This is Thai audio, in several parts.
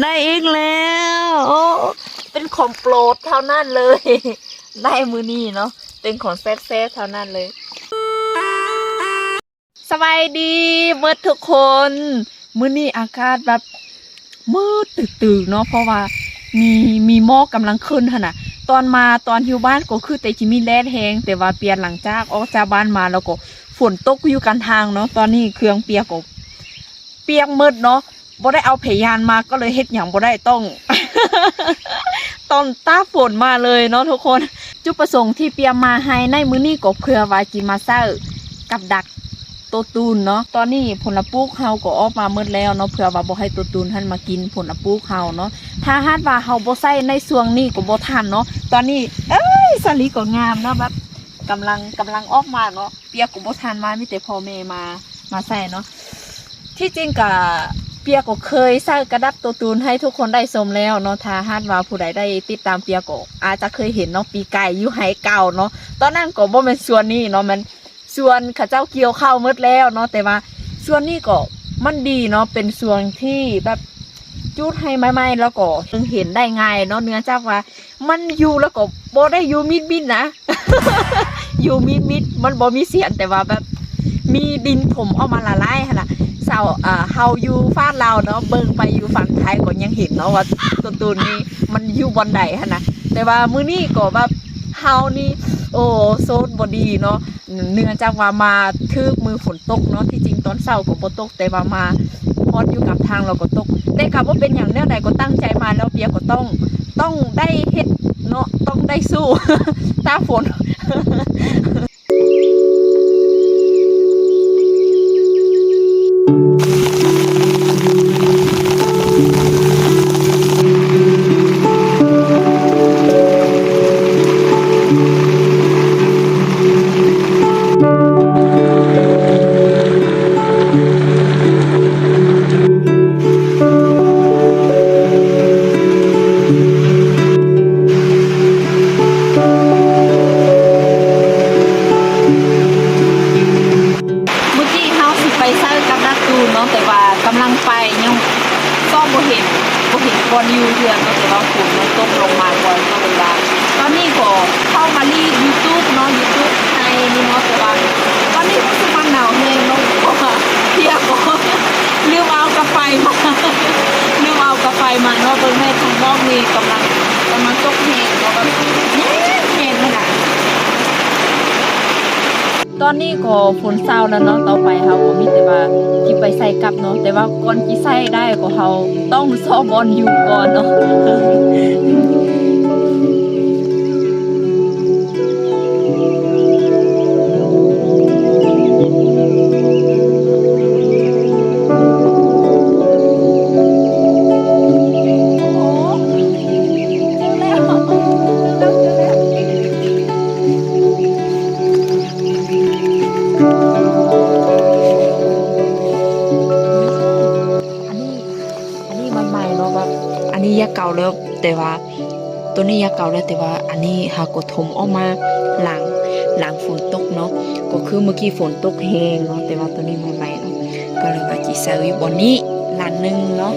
ได้อีกแล้ว โอ้ เป็นของโปรดเท่านั้นเลย ได้มือนี่เนาะ เป็นของแซ่บๆเท่านั้นเลย สบายดีเมื่อทุกคน มือนี้อากาศแบบมืดตื่นๆเนาะ เพราะว่ามีมีหมอกกำลังขึ้นหั่นน่ะตอนมาตอนอยู่บ้านก็คือแต่จิมีแดดแฮงแต่ว่าเปลี่ยนหลังจากออกจากบ้านมาแล้วก็ฝนตกอยู่กันทางเนาะตอนนี้เครื่องเปียกก็เปียกมืดเนาะ บ่ได้เอาเพยานมาก็เลยเฮ็ดหยังบ่ได้ต้องตอนตาฝนมาเลยเนาะทุกคน จุดประสงค์ที่เปียมาให้ในมื้อนี้ก็เพื่อวาจิมาเซอร์กับดักตัวตูนเนาะ ตอนนี้ผลปลูกเฮาก็ออกมาหมดแล้วเนาะเพื่อว่าบ่ให้ตัวตูนท่านมากินผลปลูกเฮาเนาะ ถ้าหากว่าเฮาบ่ใส่ในช่วงนี้ก็บ่ทันเนาะ ตอนนี้เอ้ยสลีก็งามเนาะแบบกำลังกำลังออกมาเนาะ เปียกก็บ่ทันมามีแต่พ่อแม่มามาใส่เนาะ ที่จริงก็ เปียกก็เคยใส่กระดับตัวตูนให้ทุกคนได้ชมแล้วเนาะถ้าหากว่าผู้ใดได้ติดตามเปียกก็อาจจะเคยเห็นเนาะปีไก่อยู่ไหเก่าเนาะตอนนั้นก็บ่แม่นส่วนนี้เนาะมันส่วนข้าเจ้าเกี่ยวข้าวหมดแล้วเนาะแต่ว่าส่วนนี้ก็มันดีเนาะเป็นส่วนที่แบบจุดให้ไม้ๆแล้วก็เห็นได้ง่ายเนาะเนื้อเจ้าว่า มันอยู่แล้วก็บ่ได้อยู่มิดมิดๆนะอยู่มิดมิดๆมันบ่มีเสียงแต่ว่าแบบมีดินถมออกมาละลายค่ะ เสาอ่าเฮาอยู่ฟ้าเราเนาะเบิ่งไปอยู่ฝั่งไทยก็ยังเห็นเนาะว่าต้นตูนนี้มันอยู่บนใดหั่นน่ะแต่ว่ามื้อนี้ก็แบบเฮานี่โอ้โซนบดีเนาะเนื่องจากว่ามาทึกมือฝนตกเนาะที่จริงตอนเช้าก็บ่ตกแต่ว่ามาพอดอยู่กับทางเราก็ตก แต่ค่ะว่าเป็นอย่างแนวใดก็ตั้งใจมาแล้วเปียก็ต้องต้องได้เฮ็ดเนาะต้องได้สู้ตาฝน บนบอลยูเทือนก็จะต่ว่าฝนมันตกลงมาบอนก็เลยว่าตอนนี้ก็เข้ามารียูทูบเนาะยูทูบไทยนี่เนาะแต่ว่าตอนนี้รู้สึกว่าหนาวแฮงเนาะเที่ยก็ลืมเอากาแฟมาลืมเอากาแฟมาเนาะเพิ่งให้ทางนอกนี่กำลังกำลังตกแฮงเนาะแบบแฮงขนาด ตอนนี้ก็ฝนเศร้าแล้วเนาะต่อไปเขาก็มีแต่ว่าที่ไปใส่กลับเนาะแต่ว่าก่อนที่ใส่ได้ก็เขาต้องซ้อมบอลอยู่ก่อนเนาะ ตัวนี้ยาเก่าแล้วแต่ว่าอันนี้หากดถมออกมาหลังหลังฝนตกเนาะก็คือเมื่อกี้ฝนตกแห้งเนาะแต่ว่าตัวนี้ใหม่ๆเนาะก็เลยว่าจีเซอร์อยู่บนนี้ลานหนึ่งเนาะ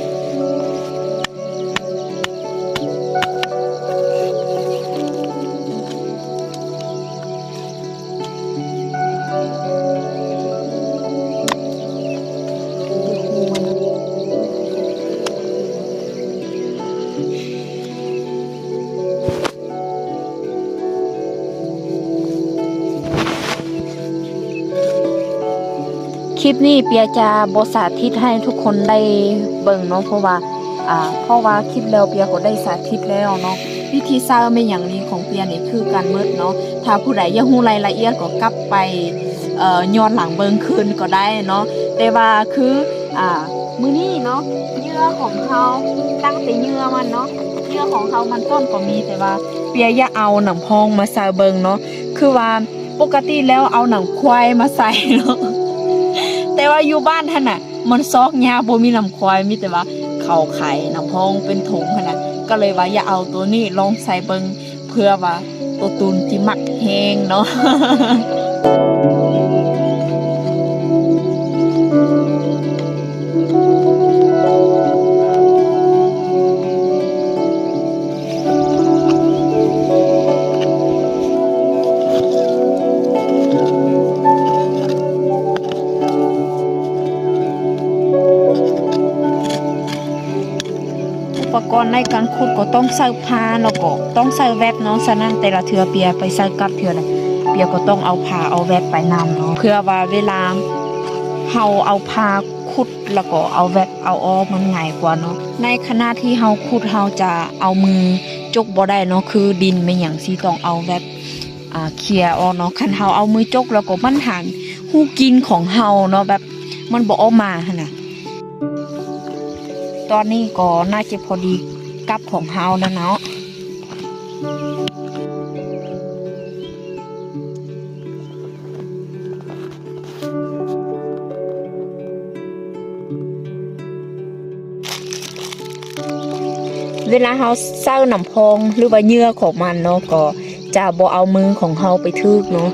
ลิปนี้เปียจะบสาธิตให้ทุกคนได้เบิ่งเนาะเพราะว่าอ่าเพราะว่าคลิปแล้วเปียก็ได้สาธิตแล้วเนาะวิธีสร้างไม่อย่างนี้ของเปียนี่คือการมืดเนาะถ้าผู้ใดอยากรู้รายละเอียดก็กลับไปเอ่อย้อนหลังเบิ่งคืนก็ได้เนาะแต่ว่าคืออ่ามือนี้เนาะเหยื่อของเขาตั้งแต่เหยื่อมันเนาะเหยื่อของเขามันต้นก็มีแต่ว่าเปียอย่าเอาหนังพองมาใส่เบิงเนาะคือว่าปกติแล้วเอาหนังควายมาใส่เนาะ ว่าอยู่บ้านท่านน่ะ มันซอกยาบ่มีลำควายมีแต่ว่าเขาไข่น้ำพองเป็นถุงขนาดก็เลยว่าอย่าเอาตัวนี้ลองใส่เบิงเพื่อว่าตัวตุนที่มักแห้งเนาะ ในการขุดก็ต้องใส่พาแล้วก็ต้องใส่แวดเนาะฉะนั้นแต่ละเทือเปียไปใส่กับเทือเลยเปียก็ต้องเอาพาเอาแวดไปนำเนาะเพื่อว่าเวลาเฮาเอาพาขุดแล้วก็เอาแวดเอาออกมันง่ายกว่าเนาะในขณะที่เฮาขุดเฮาจะเอามือจกบ่ได้เนาะคือดินไม่หยังสิต้องเอาแวดอ่าเคลียร์ออกเนาะคันเฮาเอามือจกแล้วก็มันหันฮู้กินของเฮาเนาะแบบมันบ่ออกมาหั่นน่ะตอนนี้ก็น่าจะพอดี กับของเฮาแล้วเนาะเวลาเฮาเศร้าหนำพองหรือว่าเหยื่อของมันเนาะก็จะบ่เอามือของเฮาไปทึกเนาะ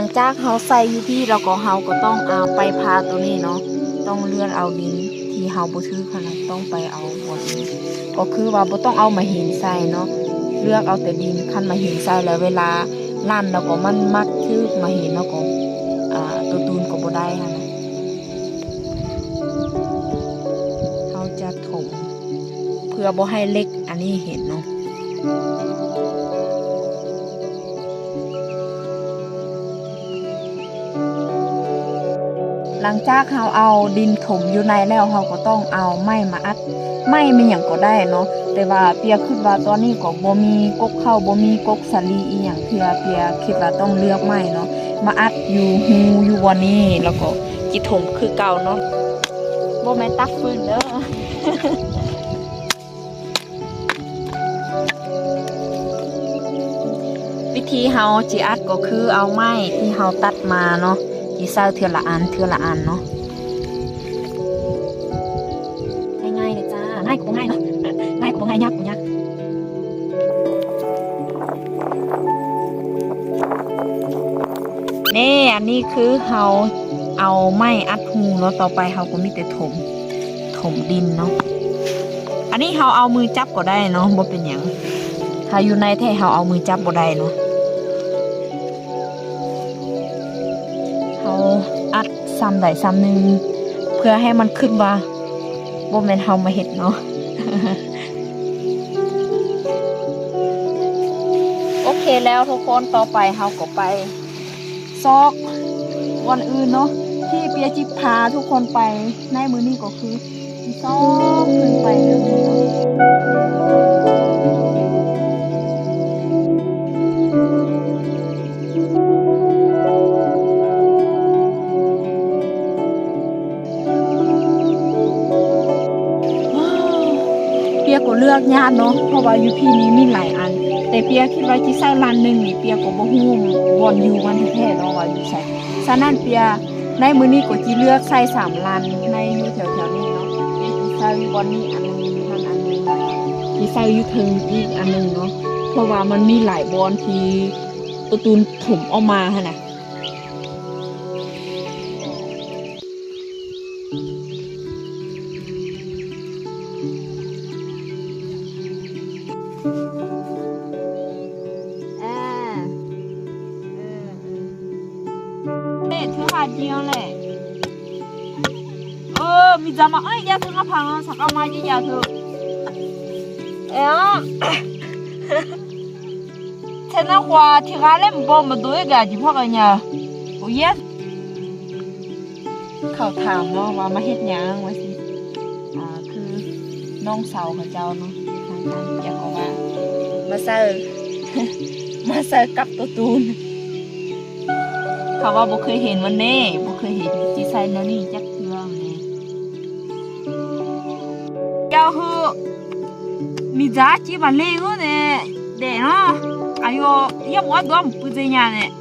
ลังจากเฮาใส่อยู่ที่แล้วก็เฮาก็ต้องเอาไปพาตัวนี้เนาะต้องเลื่อนเอาดินที่เฮาบ่ถือขนาดต้องไปเอาบนนี้ก็คือว่าบ่ต้องเอามาหินใส่เนาะเลือกเอาแต่ดินคันมาหินใส่แล้วเวลาลั่นแล้วก็มันมักถือมาหินแล้วก็อ่าตัวตูนก็บ่ได้ค่ะนะเฮาจะถมเพื่อบ่ให้เล็กอันนี้เห็นเนาะ หลังจากเราเอาดินถมอยู่ในแล้วเราก็ต้องเอาไม้มาอัดไม้มันหยังก็ได้เนาะแต่ว่าเปียคิดว่าตอนนี้ก็บ่มีกกเข้าบ่มีกกสาลีอีหยังเพื่อเปียคิดว่าต้องเลือกไม้เนาะมาอัดอยู่ฮูอยู่วันนี้แล้วก็จิถมคือเก่าเนาะบ่แม่นตักฟืนเด้อวิธีเฮาจิอัดก็คือเอาไม้ที่เฮาตัดมาเนาะ จีเศร้าเทือละอันเทือละอันเนาะง่ายๆเลยจ้าง่ายกว่าง่ายเนาะง่ายกว่าง่ายยากกว่ายากนี่อันนี้คือเฮาเอาไม้อัดหูเนาะต่อไปเฮาก็มีแต่ถม ถมดินเนาะอันนี้เฮาเอามือจับก็ได้เนาะบ่เป็นหยังถ้าอยู่ในแท้เฮาเอามือจับบ่ได้เนาะ ซ้ำใดซ้ำหนึ่งเพื่อให้มันขึ้นว่าบ่แม่นเฮามาเฮ็ดเนาะโอเคแล้วทุกคนต่อไปเฮาก็ไป ซอกวันอื่นเนาะที่เปียจิพาทุกคนไปในมือนี้ก็คือซอกขึ้นไปเรื่องนี้เนาะ เลือกยากเนาะเพราะว่าอยู่พี่นี้มีหลายอัน แต่เปียคิดว่าที่ใส่ร้านหนึ่งนี่เปียก็บ่ฮู้บอนอยู่มันแท้ๆเนาะว่าอยู่ใส่ฉะนั้นเปียในมื้อนี้ก็สิเลือกใส่สามร้านในอยู่แถวๆนี้เนาะเปียสิใส่บอนนี้อันนึงท่านอันนึงสิใส่อยู่เทึงอีกอันนึงเนาะเพราะว่ามันมีหลายบอนที่ตัวตูนถมออกมาหั่นน่ะ เอ้ยเทน่ากว่าที่ร้านเล่มบอมมาดูอีกอะจีพ่อกันเนี่ยโอ้ยเขาถามเนาะว่ามาเฮ็ดหยังว่าสิอ่าคือน้องสาวของเจ้าเนาะทางการอยากเอาว่ามาเซอร์มาเซอร์กับตัวตูนเขาว่าบ่เคยเห็นวันนี้บ่เคยเห็นจีไซน์แนวนี้จักเทื่อแหม่เจ้าฮือ มีจ้าจีบันเลงเน่เด้เนาะอ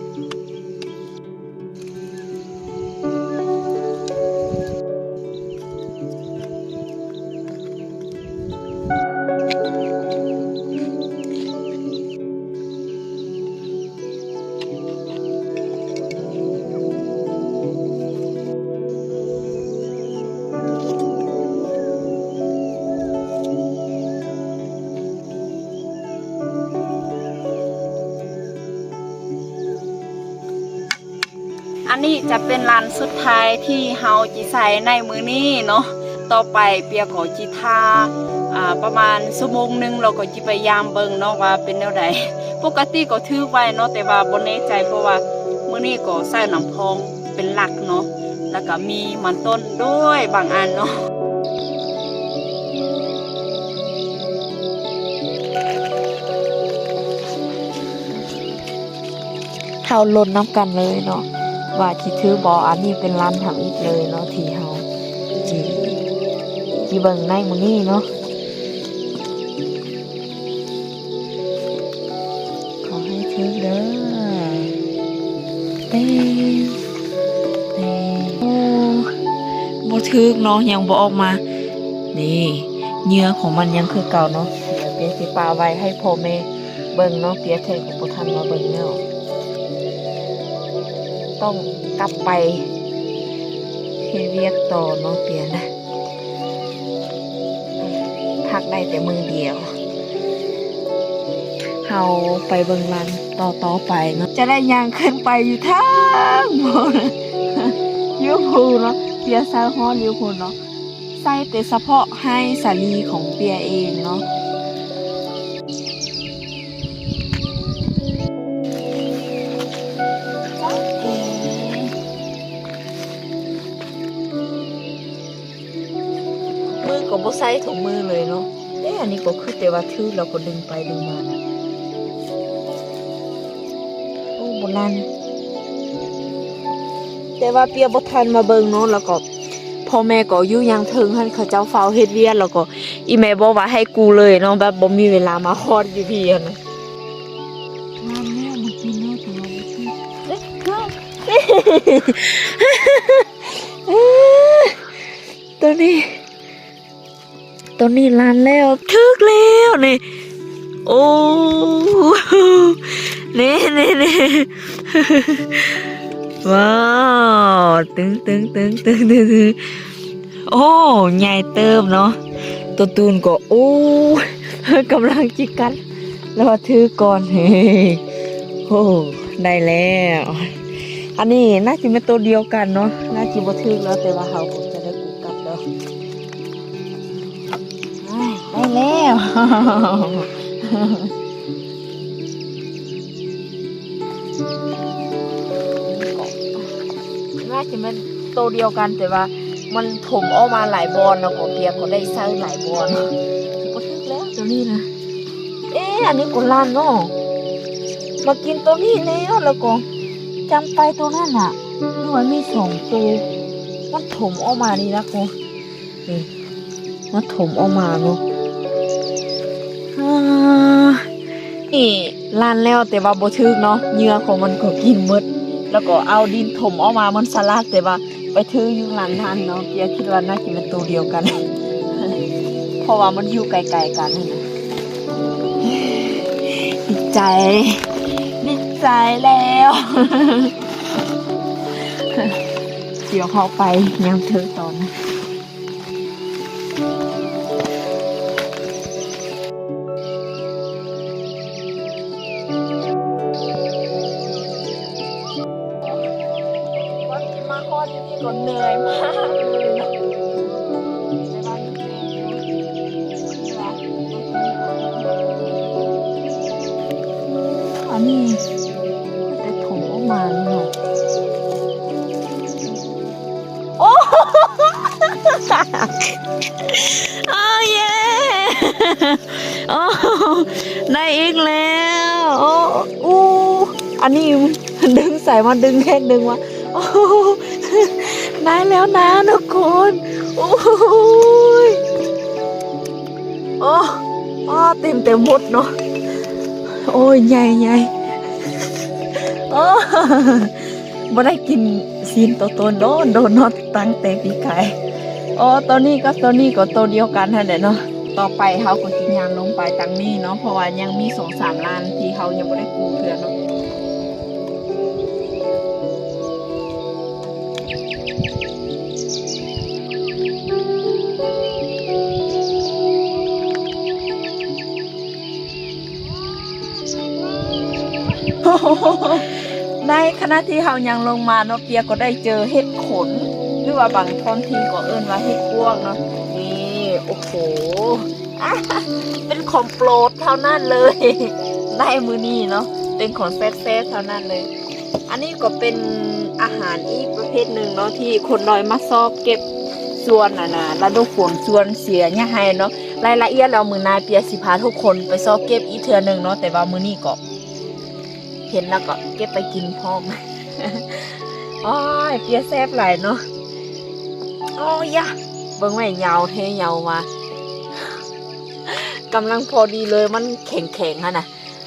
จญาเนี่ยจะเป็นร้านสุดท้ายที่เฮาจิใส่ในมือนี้เนาะต่อไปเปียก็จิทาอ่าประมาณชั่วโมงหนึงเราก็จิไปยามเบิงเนาะว่าเป็นแนวใดปกติก็ถือไว้เนาะแต่ว่าบ่แน่ใจเพราะว่ามื้อนี้ก็ใส่น้ำพองเป็นหลักเนาะแล้วก็มีมันต้นด้วยบางอันเนาะเฮาลนน้ำกันเลยเนาะ ว่าที่ถือบออันนี้เป็นร้านทำอีกเลยเนาะที่เฮาจีจีเบิ่งในมือนี้เนาะขอให้ถือเด้อเต้เต้โอ้บ่ถึกเนาะยังบ่ออกมา นี่เหงื่อของมันยังคือเก่าเนาะเดี๋ยวเปียสิปาไว้ให้พ่อแม่เบิ่งเนาะเปียเทก็บ่ทันมาเบิ่งแล้ว ต้องกลับไปเฮเวียกต่อเนาะเปลี่ยนนะพักได้แต่มือเดียวเฮาไปเบิงรันต่อต่อไปเนาะจะได้ยางขึ้นไปอยู่ทางบนยูพูลเนาะเปียซาฮอนยูพูลเนาะใส่แต่เฉพาะให้สาลีของเปียเองเนาะ ใส่ถุงมือเลยเนาะเอ๊ะอันนี้ก็คือแต่ว่าถือแล้วก็ดึงไปดึงมานะโอ้โบราณแต่ว่าเปียบ่ทันมาเบิ่งเนาะแล้วก็พ่อแม่ก็อยู่ยังเทิงหั่นเขาเจ้าเฝ้าเฮ็ดเวียนแล้วก็อีแม่บอกว่าให้กูเลยเนาะแบบบ่มีเวลามาฮอดอยู่พี่อะนะงานแม่มากินเนาะแต่ว่าบ่กิน เอ๊ะเอ้ยตัวนี้ตัวนี้ลานแล้วทึกแล้วนี่โอ้เน่เน่เน่ว้าวตึงตึงตึงตึงตึงตึงโอ้ใหญ่เติมเนาะตัวตูนก็โอ้กำลังจิกกันแล้วว่าถือก่อนเฮ้โอ้ได้แล้ว อันนี้น่าจะเป็นตัวเดียวกันเนาะน่าจะบ่ถึกแล้วแต่ว่าเขา แล้ว น่าจะเป็นตัวเดียวกันแต่ว่า มันถมออกมาหลายบอลแล้วก็เปียกก็ได้ใส่หลายบอลก็ทึกแล้วตัวนี้นะเอ๊ะอันนี้กุลานเนาะมากินตัวนี้แล้วแล้วก็จำไปตัวนั้นอะนี่มันมีสองตัวมันถมออกมานี่นะกูนี่มันถมออกมาเนาะ นี่ลานแล้วแต่ว่าบ่ทึกเนาะเหงื่อของมันก็กินหมด แล้วก็เอาดินถมออกมามันสลัดแต่ว่าไปถืออยู่ลานทันเนาะเปียคิดว่าน่าจะเป็นตัวเดียวกัน เพราะว่ามันอยู่ไกลๆกันนี่นะดีใจดีใจแล้วเดี๋ยวเขาไปยังเธอตอนนะ มานี่เนาะโอ้โอ้เย้โอ้ได้อีกแล้ว โอ้อู้อันนี้ดึงใส่มาดึงแค่ดึงมาโอ้ได้แล้วนะทุกคนโอ้ยโอ้โอ้เต็มเต็มหมดเนาะโอ้ยใหญ่ใหญ่ อ้บ่ได้กินซีนตัวโตนโดนโดนนอตั้งแต่ปีไกายอ๋อตัวนี้ก็ตัวนี้ก็ตัวเดียวกันนั่นแหละเนาะต่อไปเขาก็จะยางลงไปตังนี้เนาะเพราะว่ายังมีสองสามล้านที่เขายังไม่ได้กูเพื่อนเนาะโอ้โห ในขณะที่เรายังลงมาเนาะเปียก็ได้เจอเห็ดขน หรือว่าบางท้องถิ่ก็เอิ้นว่าเห็ดกวงเนาะนี่โอ้โหเป็นของโปรดเท่านั้นเลยได้มือนี้เนาะเป็นของแซ่บๆเท่านั้นเลย อันนี้ก็เป็นอาหารอีกประเภทหนึ่งเนาะที่คนน้อยมาซอบเก็บส่วนน่ะนะแล้วดูฝนส่วนเสียเนี่ยให้เนาะรายละเอียดเรามือนายเปียสิพาทุกคนไปซอบเก็บอีกเทือหนึ่งเนาะแต่ว่ามือนี้ก็ เห็นแล้วก็เก็บไปกินพร้อมอ้อยเปียแซ่บหลายเนาะโอ้ยะเบิ่งแม่ยาวเทยาวมากำลังพอดีเลยมันแข็งแข็งฮะนะ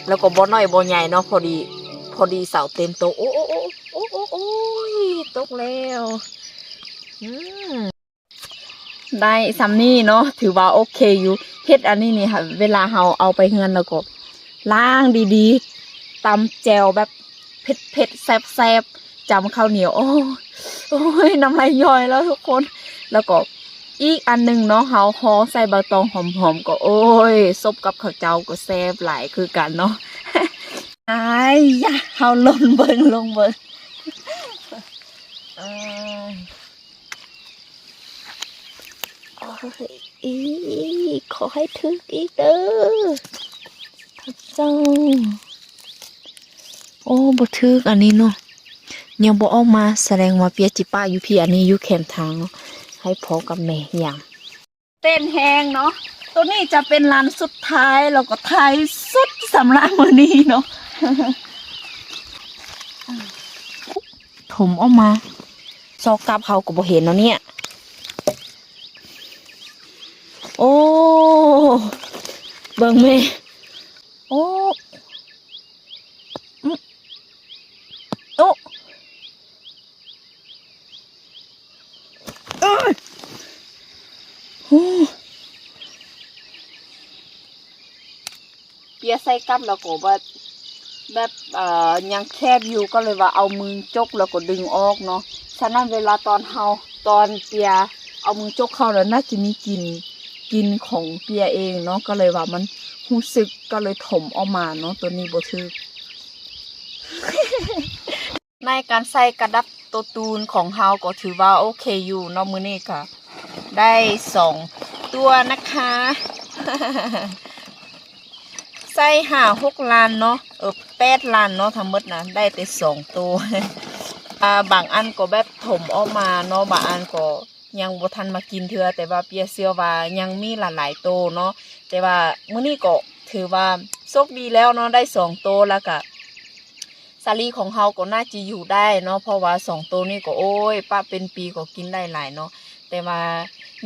แล้วก็บ่น้อยบ่ใหญ่เนาะพอดี พอดีเสาเต็มโตโอ้โอ้โอ้โอ้โอ้โอ้ยตกแล้วได้ซัมนี่เนาะถือว่าโอเคอยู่เฮ็ดอันนี้นี่ค่ะ เวลาเฮาเอาไปเฮือนแล้วก็ล้างดีๆ ตำแจวแบบเผ็ดเผ็ดๆแซ่บแซบๆจำข้าวเหนียว โอ้ยโอ้ยน้ำลายย่อยแล้วทุกคน แล้วก็อีกอันหนึ่งเนาะเฮาฮอใส่ใบตองหอมๆก็โอ้ยซบกับข้าวเจ้าก็แซ่บหลายคือกันเนาะไอ้ยะเฮาลงเบิงลงเบิงอ้ายโอ้ยอีขอให้ถึกอีกเด้อพระเจ้า โอ้บ่ถึกอันนี้เนาะยังบ่ออกมาแสดงว่าเปียจิป้าอยู่พี่อันนี้อยู่แคมทางเนาะให้พอกับแม่อย่าง เต้นแหงเนาะตัวนี้จะเป็นร้านสุดท้ายแล้วก็ท้ายสุดสำหรับมือนี้เนาะถมออกมา ซอกกับเขาก็บ่เห็นเนาะเนี่ย โอ้ เบิ่งแม่โอ้อื้อโอ้ เอ้ ยโอ้เปียใส่กับแล้วก็แบบแบบเอ่อยังแคบอยู่ก็เลยว่าเอามือจกแล้วก็ดึงออกเนาะฉะนั้นเวลาตอนเฮาตอนเปียเอามือจกเข้าแล้วน่าจะมีกินกินของเปียเองเนาะก็เลยว่ามันรู้สึกก็เลยถมออกมาเนาะตัวนี้บ่ถือ ในการใส่กระดับตัวตูนของเฮาก็ถือว่าโอเคอยู่เนาะมื้อนี้ก็ได้สองตัวนะคะ ใส่ห้าหกล้านเนาะเออแปดล้านเนาะทั้งหมดนะได้แต่สองตัวอ่าบางอันก็แบบถมออกมาเนาะบางอันก็ยังบ่ทันมากินเทื่อแต่ว่าเปียเชื่อว่ายังมีหลายๆตัวเนาะแต่ว่ามื้อนี้ก็ถือว่าโชคดีแล้วเนาะได้สองตัวแล้วก็ สาลีของเฮาก็น่าจะอยู่ได้เนาะเพราะว่าสองตัวนี้ก็โอ้ยป้าเป็นปีก็กินได้หลายเนาะแต่ว่า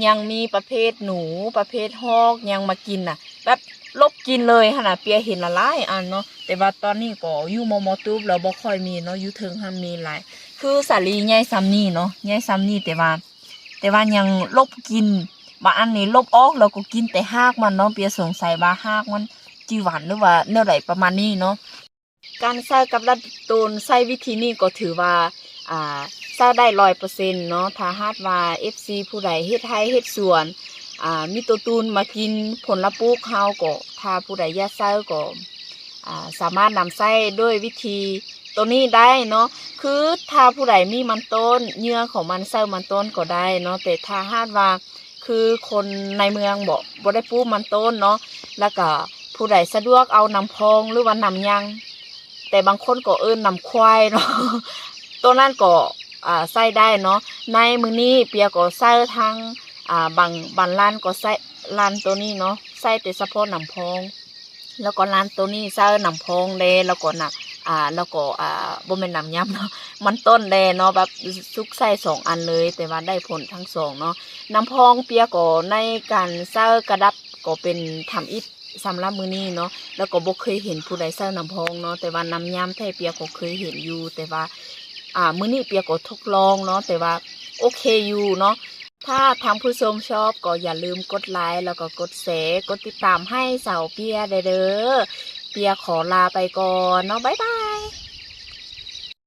ยังมีประเภทหนูประเภทฮอกยังมากินน่ะแบบลบกินเลยขนาดเปียเห็นละลายอันเนาะแต่ว่าตอนนี้ก็อยู่มอมอตูบแล้วบ่ค่อยมีเนาะอยู่เทิงห้ามมีหลาย คือสาลีใหญ่ซ้ำนี่เนาะใหญ่ซ้ำนี่แต่ว่า แต่ว่ายังลบกินบางอันนี่ลบออกแล้วก็กินแต่หากมันเนาะเปียสงสัยว่าหากมันจีหวานหรือว่าแนวใดประมาณนี้เนาะ การใส่กับรัดตูนใส่วิธีนี้ก็ถือว่าอ่าใส่ได้ร้อยเปอร์เซ็นต์เนาะถ้าหากว่าเอฟซีผู้ใดเฮ็ดให้เฮ็ดสวนอ่ามีตัวตูนมากินผลละปลูกเฮาก็ถ้าผู้ใดอยากใส่ก็อ่าสามารถนำใส่ด้วยวิธีตัวนี้ได้เนาะ คือถ้าผู้ใดมีมันต้นเนื้อของมันเซลมันต้นก็ได้เนาะ แต่ถ้าหากว่าคือคนในเมืองบอกบ่ได้ปลูกมันต้นเนาะ แล้วก็ผู้ใดสะดวกเอานำพองหรือว่านำยัง แต่บางคนก็เอิ้นนำควายเนาะตัวนั้นก็อ่าใส่ได้เนาะในมือนี้เปียก็ใส่ทางอ่าบางบางร้านก็ใส่ร้านตัวนี้เนาะใส่แต่เฉพาะนำพอง แล้วก็ร้านตัวนี้ใส่นำพองเลยแล้วก็น่ะอ่าแล้วก็อ่าบ่แม่นนำยำเนาะมันต้นแดเนาะแบบซุกใส่สองอันเลย แต่ว่าได้ผลทั้งสองเนาะน้ำพองเปียก็ในการเซอร์กระดับก็เป็นทำอิฐ สำหรับมือนี้เนาะแล้วก็บกเคยเห็นผู้ใดเซอร์น้ำพองเนาะแต่ว่าน้ำยำไทยเปียก็เคยเห็นอยู่ แต่ว่า อ่ามือนี้เปียก็ทดลองเนาะแต่ว่าโอเคอยู่เนาะถ้าทางผู้ชมชอบก็อย่าลืมกดไลค์แล้วก็กดแชร์กดติดตามให้สาวเปียเด้เด้อเปียขอลาไปก่อนเนาะบ๊ายบาย